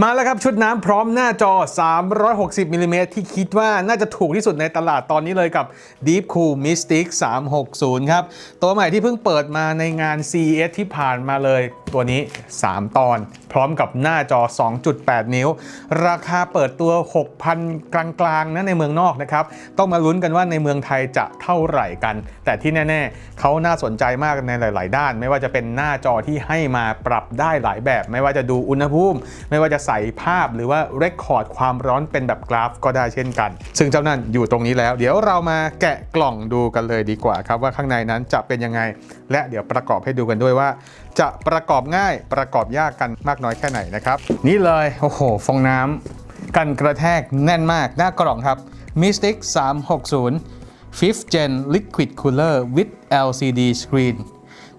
มาแล้วครับชุดน้ำพร้อมหน้าจอ 360มิลลิเมตรที่คิดว่าน่าจะถูกที่สุดในตลาดตอนนี้เลยกับ Deep Cool Mystic 360 ครับ ตัวใหม่ที่เพิ่งเปิดมาในงาน CES ที่ผ่านมาเลยตัวนี้ 3 ตอน พร้อมกับหน้าจอ 2.8 นิ้ว ราคาเปิดตัว 6,000 กลางๆนะในเมืองนอกนะครับ ต้องมาลุ้นกันว่าในเมืองไทยจะเท่าไหร่กัน แต่ที่แน่ๆ เขาน่าสนใจมากในหลาย ๆ ด้าน ไม่ว่าจะเป็นหน้าจอที่ให้มาปรับได้หลายแบบ ไม่ว่าจะดูอุณหภูมิ ไม่ว่าจะใส่ภาพหรือว่าเรคคอร์ดความร้อนเป็นแบบกราฟก็ได้เช่นกัน ซึ่งเจ้านั่นอยู่ตรงนี้แล้ว เดี๋ยวเรามาแกะกล่องดูกันเลยดีกว่าครับ ว่าข้างในนั้นจะเป็นยังไง และเดี๋ยวประกอบให้ดูกันด้วยว่า จะประกอบง่ายประกอบยากกันมากน้อยแค่ไหนนะครับ นี่เลยโอ้โหฟองน้ำกันกระแทกแน่นมากหน้ากล่องครับ Mystic 360 Fifth Gen Liquid Cooler with LCD Screen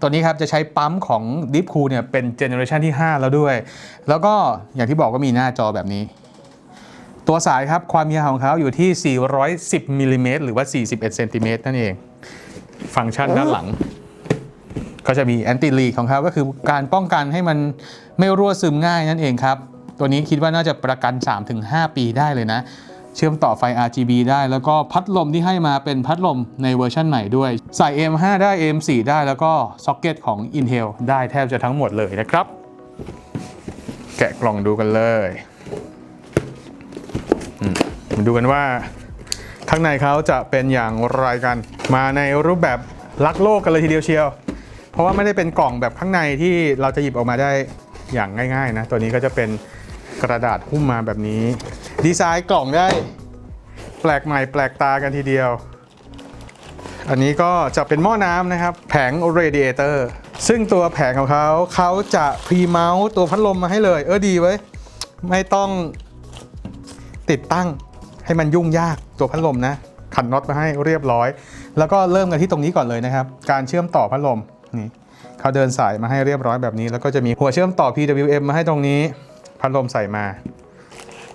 ตัวนี้ครับจะใช้ปั๊มของ Deep Cool เนี่ยเป็นเจเนอเรชันที่ 5 แล้วด้วย แล้วก็อย่างที่บอกว่ามีหน้าจอแบบนี้ ตัวสายครับความยาวของเขาอยู่ที่ 410มิลลิเมตรหรือว่า 41เซนติเมตรนั่นเอง ฟังก์ชันด้านหลัง ก็จะมีแอนติลีของเขาก็คือการป้องกันให้มันไม่รั่วซึมง่ายนั่นเองครับ ตัวนี้คิดว่าน่าจะประกัน 3-5 ปีได้เลยนะ เชื่อมต่อไฟ RGB ได้ แล้วก็พัดลมที่ให้มาเป็นพัดลมในเวอร์ชันใหม่ด้วย ใส่ AM5 ได้ AM4 ได้แล้วก็ซ็อกเก็ตของ Intel ได้แทบจะทั้งหมดเลยนะครับ แกะกล่องดูกันเลยมาดูกันว่า ข้างในเขาจะเป็นอย่างไรกัน มาในรูปแบบลักโลกกันเลยทีเดียวเชียว เพราะว่าไม่ได้เป็นกล่องแบบข้างในที่เราจะหยิบออกมาได้อย่างง่าย ๆ นะ ตัวนี้ก็จะเป็นกระดาษหุ้มมาแบบนี้ ดีไซน์กล่องได้แปลกใหม่แปลกตากันทีเดียว อันนี้ก็จะเป็นหม้อน้ำนะครับ แผง radiator ซึ่งตัวแผงของเขาเขาจะพรีเมาส์ตัวพัดลมมาให้เลย เออดีไว้ไม่ต้องติดตั้งให้มันยุ่งยากตัวพัดลมนะขันน็อตมาให้เรียบร้อย แล้วก็เริ่มกันที่ตรงนี้ก่อนเลยนะครับ การเชื่อมต่อพัดลมนี่เขาเดินสายมาให้เรียบร้อยแบบนี้ แล้วก็จะมีหัวเชื่อมต่อ PWM มาให้ตรงนี้ พัดลมใส่มา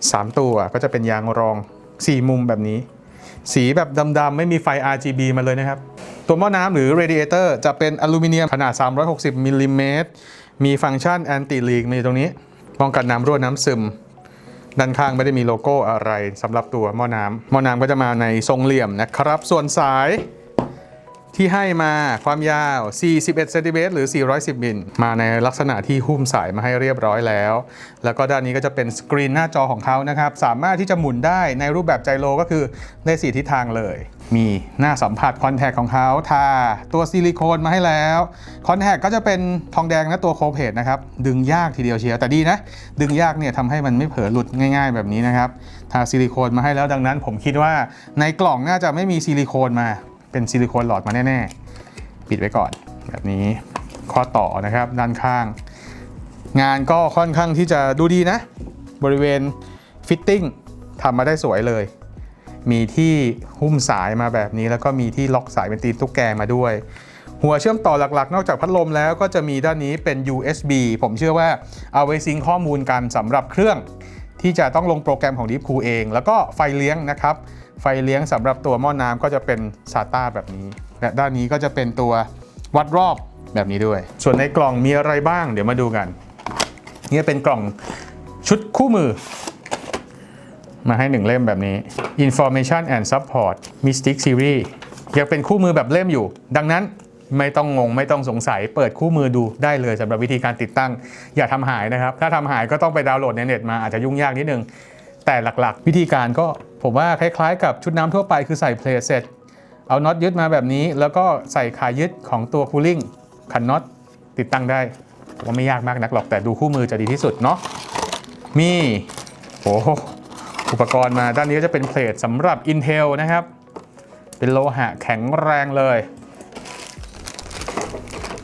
3 ตัวก็จะเป็นยางรอง 4 มุมแบบนี้ สีแบบดำๆไม่มีไฟ RGB มาเลยนะครับ ตัวหม้อน้ำหรือ radiator จะเป็นอลูมิเนียมขนาด 360มิลลิเมตรมีฟังก์ชัน anti leak มีตรงนี้ป้องกันน้ำรั่วน้ำซึม ด้านข้างไม่ได้มีโลโก้อะไรสำหรับตัวหม้อน้ำหม้อน้ำก็จะมาในทรงเหลี่ยมนะครับ ส่วนสาย ที่ให้มาความยาว 41 เซนติเมตรหรือ 410 มิล มาในลักษณะที่หุ้มสายมาให้เรียบร้อยแล้ว แล้วก็ด้านนี้ก็จะเป็นสกรีนหน้าจอของเขานะครับ สามารถที่จะหมุนได้ในรูปแบบไจโรก็คือได้สีทิศทางเลย มีหน้าสัมผัสคอนแทคของเขาทาตัวซิลิโคนมาให้แล้วคอนแทคก็จะเป็นทองแดงและตัวโคเพดนะครับ ดึงยากทีเดียวเชียวแต่ดีนะ ดึงยากเนี่ยทำให้มันไม่เผลอหลุดง่ายๆ แบบนี้นะครับทาซิลิโคนมาให้แล้วดังนั้น ผมคิดว่าในกล่องน่าจะไม่มีซิลิโคนมา เป็นซิลิโคนหลอดมาแน่ ๆ ปิดไว้ก่อนแบบนี้ข้อต่อนะครับด้านข้าง งานก็ค่อนข้างที่จะดูดีนะ บริเวณฟิตติ้งทำมาได้สวยเลย มีที่หุ้มสายมาแบบนี้ แล้วก็มีที่ล็อกสายเป็นตีนตุ๊กแกมาด้วย หัวเชื่อมต่อหลักๆ นอกจากพัดลมแล้วก็จะมีด้านนี้เป็น USB ผมเชื่อว่าเอาไว้ซิงข้อมูลกันสำหรับเครื่องที่จะต้องลงโปรแกรมของ Deep Cool เอง แล้วก็ไฟเลี้ยงนะครับ ไฟเลี้ยงสำหรับตัวหม้อน้ำก็จะเป็น SATA แบบนี้ และด้านนี้ก็จะเป็นตัววัดรอบแบบนี้ด้วย ส่วนในกล่องมีอะไรบ้าง เดี๋ยวมาดูกัน นี่เป็นกล่องชุดคู่มือ มาให้หนึ่งเล่มแบบนี้ Information and Support Mystic Series ยังเป็นคู่มือแบบเล่มอยู่ ดังนั้นไม่ต้องงงไม่ต้องสงสัยเปิดคู่มือดูได้เลยสำหรับวิธีการติดตั้ง อย่าทำหายนะครับ ถ้าทำหายก็ต้องไปดาวน์โหลดในเน็ตมาอาจจะยุ่งยากนิดนึง แต่หลักๆ วิธีการก็ผมว่าคล้ายๆ กับชุดน้ำทั่วไปคือใส่เพลทเสร็จ เอาน็อตยึดมาแบบนี้ แล้วก็ใส่ขายึดของตัวคูลิ่งขันน็อตติดตั้งได้ว่าไม่ยากมากนักหรอกแต่ดูคู่มือจะดีที่สุดเนาะมีโอ้โหอุปกรณ์มาด้านนี้ก็จะเป็นเพลทสำหรับ Intel นะครับ เป็นโลหะแข็งแรงเลย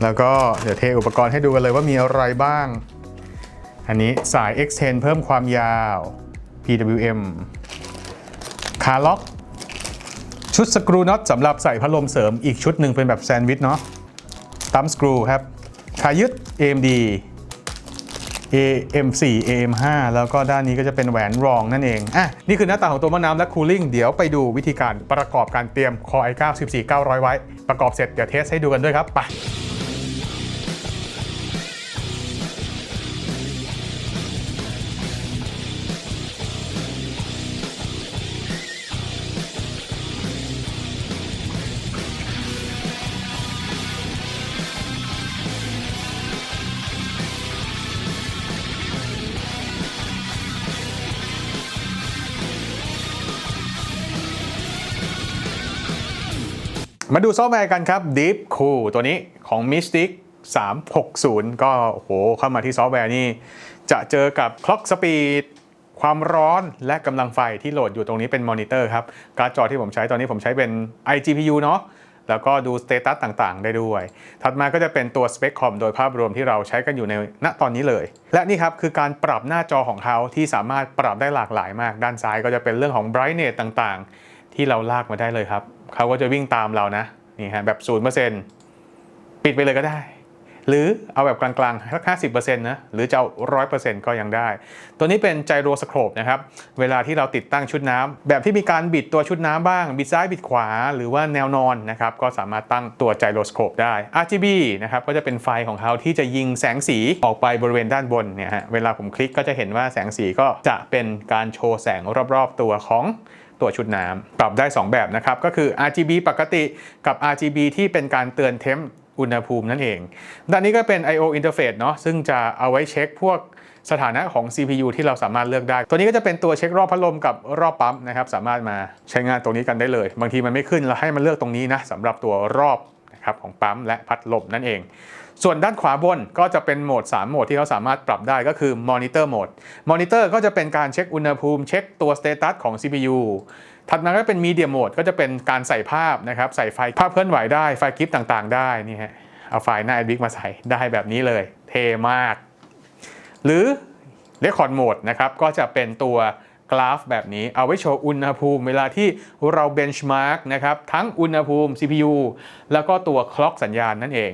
แล้วก็เดี๋ยวเทอุปกรณ์ให้ดูกันเลยว่ามีอะไรบ้าง อันนี้สาย Extend เพิ่มความยาว PWM ขาล็อก ชุดสกรูน็อตสำหรับใส่พัดลมเสริมอีกชุดหนึ่งเป็นแบบแซนด์วิชเนาะตั้มสกรูครับขายึด AMD AM4 AM5 แล้วก็ด้านนี้ก็จะเป็นแหวนรองนั่นเอง อะ นี่คือหน้าตาของตัวหม้อน้ำและคูลิ่ง เดี๋ยวไปดูวิธีการประกอบการเตรียม Core i9 14900 ไว้ ประกอบเสร็จเดี๋ยวเทสให้ดูกันด้วยครับ ไป มาดูซอฟต์แวร์กันครับ Deep Cool ตัวนี้ของ Mystic 360 ก็โอ้โหเข้ามาที่ซอฟต์แวร์นี่ จะเจอกับ Clock Speed ความร้อนและกำลังไฟที่โหลดอยู่ตรงนี้เป็นมอนิเตอร์ครับ การ์ดจอที่ผมใช้ตอนนี้ผมใช้เป็น iGPU เนาะแล้วก็ดูสเตตัสต่างๆ ได้ด้วย ถัดมาก็จะเป็นตัวสเปคคอมโดยภาพรวมที่เราใช้กันอยู่ในณตอนนี้เลย และนี่ครับคือการปรับหน้าจอของเขาที่สามารถปรับได้หลากหลายมาก ด้านซ้ายก็จะเป็นเรื่องของ brightness ต่างๆ ที่เราลากมาได้เลยครับ เขาก็จะวิ่งตามเรานะนี่ฮะแบบ0%ปิดไปเลยก็ได้ หรือเอาแบบกลางๆสัก50%นะหรือจะเอา100%ก็ยังได้ ตัวนี้เป็นไจโรสโครปนะครับ เวลาที่เราติดตั้งชุดน้ำแบบที่มีการบิดตัวชุดน้ำบ้าง บิดซ้ายบิดขวาหรือว่าแนวนอนนะครับ ก็สามารถตั้งตัวไจโรสโครปได้ RGB นะครับก็จะเป็นไฟของเขาที่จะยิงแสงสีออกไปบริเวณด้านบนเนี่ยฮะเวลาผมคลิกก็จะเห็นว่าแสงสีก็จะเป็นการโชว์แสงรอบๆตัวของ ตัวชุดน้ำปรับได้ 2 แบบนะครับ ก็คือ RGB ปกติกับ RGB ที่เป็นการเตือนเทมอุณหภูมินั่นเอง ด้านนี้ก็เป็น I/O interface เนาะซึ่งจะเอาไว้เช็คพวกสถานะของ CPU ที่เราสามารถเลือกได้ ตัวนี้ก็จะเป็นตัวเช็ครอบพัดลมกับรอบปั๊มนะครับ สามารถมาใช้งานตรงนี้กันได้เลย บางทีมันไม่ขึ้นเราให้มันเลือกตรงนี้นะสำหรับตัวรอบ นะครับของปั๊มและพัดลมนั่นเอง ส่วนด้านขวาบนก็จะเป็นโหมด 3 โหมดที่เขาสามารถปรับได้ก็คือ Monitor Mode Monitor ก็จะเป็นการเช็คอุณหภูมิ เช็คตัว Status ของ CPU ถัดมาก็เป็น Media Mode ก็จะเป็นการใส่ภาพนะครับใส่ไฟภาพเคลื่อนไหวได้ไฟคลิปต่างๆ ได้นี่ฮะเอาไฟล์หน้า Epic มาใส่ได้แบบนี้เลย เท่มาก หรือ Record Mode นะครับก็จะเป็นตัว กราฟแบบนี้เอาไว้โชว์อุณหภูมิ เวลาที่เรา benchmark นะครับทั้งอุณหภูมิ CPU แล้วก็ตัวคล็อกสัญญาณนั่นเอง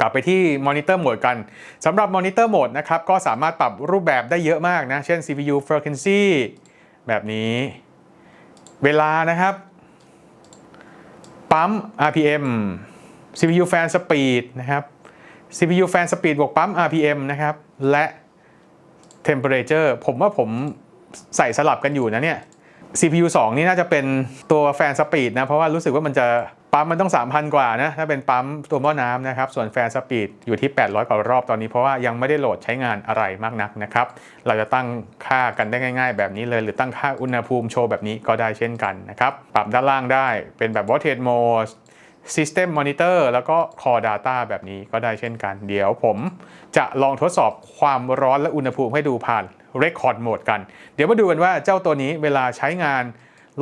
กลับไปที่มอนิเตอร์โหมดกันสำหรับมอนิเตอร์โหมดนะครับก็สามารถปรับรูปแบบได้เยอะมากนะ เช่น CPU frequency แบบนี้ เวลานะครับ ปั๊ม RPM CPU fan speed นะครับ CPU fan speed บวกปั๊ม RPM นะครับ และ temperature ผมว่าผม ใส่สลับกันอยู่นะเนี่ย CPU 2 นี่น่าจะเป็นตัวแฟนสปีดนะ เพราะว่ารู้สึกว่ามันจะปั๊มมันต้อง 3,000 กว่านะ ถ้าเป็นปั๊มตัวหม้อน้ำนะครับ ส่วนแฟนสปีดอยู่ที่ 800 กว่ารอบตอนนี้ เพราะว่ายังไม่ได้โหลดใช้งานอะไรมากนักนะครับ เราจะตั้งค่ากันได้ง่าย ๆ แบบนี้เลย หรือตั้งค่าอุณหภูมิโชว์แบบนี้ก็ได้เช่นกันนะครับ ปรับด้านล่างได้เป็นแบบ voltage mode System Monitor แล้วก็ Core Data แบบนี้ก็ได้เช่นกัน เดี๋ยวผมจะลองทดสอบความร้อนและอุณหภูมิให้ดูผ่าน Record Mode กัน เดี๋ยวมาดูกันว่าเจ้าตัวนี้เวลาใช้งาน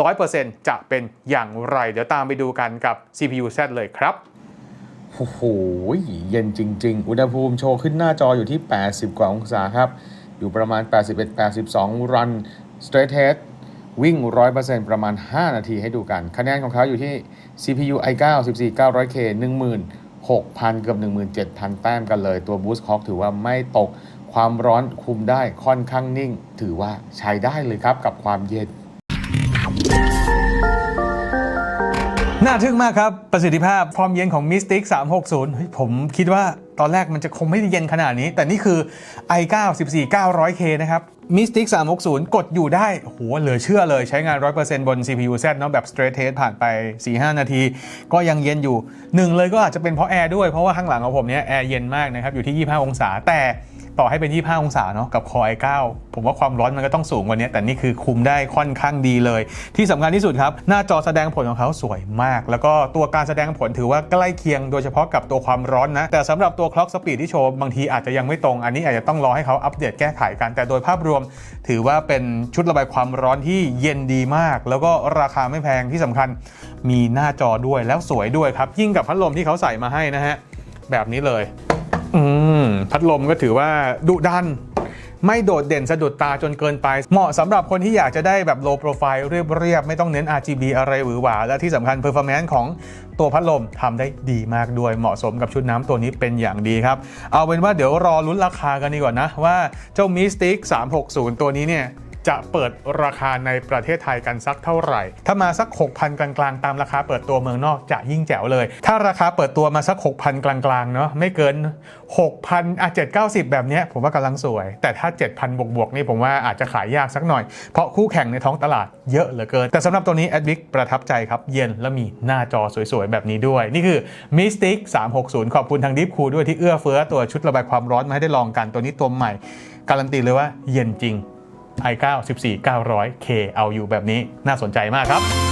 100%จะเป็นอย่างไร เดี๋ยวตามไปดูกันกับ CPU Z เลยครับโอ้โหเย็นจริง ๆ อุณหภูมิโชว์ขึ้นหน้าจออยู่ที่ 80 กว่าองศาครับ อยู่ประมาณ 81-82 รัน straight test วิ่ง 100%ประมาณ 5 นาทีให้ดูกัน คะแนนของเขาอยู่ที่ CPU i9 14900K 16,000 เกือบ 17,000 แต้มกันเลย ตัว Boost Clock ถือว่าไม่ตก ความร้อนคุมได้ค่อนข้างนิ่ง ถือว่าใช้ได้เลยครับกับความเย็น น่าทึ่งมากครับ ประสิทธิภาพความเย็นของ Mystic 360เฮ้ยผมคิดว่าตอนแรกมันจะคงไม่ได้เย็นขนาดนี้ แต่นี่คือ i9 14900K นะครับ Mystic 360 กดอยู่ได้โหเหลือเชื่อเลยใช้งาน 100%บน CPU Z เนาะแบบ straight test ผ่านไป 4-5 นาที ก็ยังเย็นอยู่หนึ่งเลยก็อาจจะเป็นเพราะแอร์ด้วยเพราะว่าข้างหลังของผมเนี่ยแอร์เย็นมากนะครับ อยู่ที่ 25 องศาแต่ ต่อให้เป็น 25 องศาเนาะกับ Core i9 ผมว่าความร้อนมันก็ต้องสูงกว่านี้ แต่นี่คือคุมได้ค่อนข้างดีเลย ที่สำคัญที่สุดครับ หน้าจอแสดงผลของเขาสวยมาก แล้วก็ตัวการแสดงผลถือว่าใกล้เคียงโดยเฉพาะกับตัวความร้อนนะ แต่สำหรับตัว Clock Speed ที่โชว์บางทีอาจจะยังไม่ตรง อันนี้อาจจะต้องรอให้เขาอัปเดตแก้ไขกัน แต่โดยภาพรวม ถือว่าเป็นชุดระบายความร้อนที่เย็นดีมาก แล้วก็ราคาไม่แพงที่สำคัญมีหน้าจอด้วยแล้วสวยด้วยครับยิ่งกับพัดลมที่เขาใส่มาให้นะฮะแบบนี้เลย อืมพัดลมก็ถือว่าดุดัน ไม่โดดเด่นสะดุดตาจนเกินไป เหมาะสำหรับคนที่อยากจะได้แบบ low profile เรียบๆ ไม่ต้องเน้น RGB อะไรหวือหวา และที่สำคัญเพอร์ฟอร์แมนซ์ของตัวพัดลมทำได้ดีมากด้วยเหมาะสมกับชุดน้ำตัวนี้เป็นอย่างดีครับ เอาเป็นว่าเดี๋ยวรอลุ้นราคากันดีกว่านะ ว่าเจ้ามิสติก360 ตัวนี้เนี่ย จะเปิดราคาในประเทศไทยกันสักเท่าไหร่ ถ้ามาสัก 6,000 กลางๆ ตามราคาเปิดตัวเมืองนอกจะยิ่งแจ๋วเลย ถ้าราคาเปิดตัวมาสัก 6,000 กลางๆ เนาะไม่เกิน 6,000อะ790 แบบเนี้ยผมว่ากำลังสวย แต่ถ้า 7,000 บวกๆ นี่ผมว่าอาจจะขายยากสักหน่อย เพราะคู่แข่งในท้องตลาดเยอะเหลือเกิน แต่สำหรับตัวนี้ a d v i c ประทับใจครับ เย็นและมีหน้าจอสวยๆ แบบนี้ด้วย นี่คือ Mystic 360 ขอบคุณทาง Deep Cool ด้วยที่เอื้อเฟื้อตัวชุดระบายความร้อนมาให้ได้ลองกันตัวนี้ตัวใหม่การันตีเลยว่าเย็นจริง i9 14900K เอาอยู่แบบนี้น่าสนใจมากครับ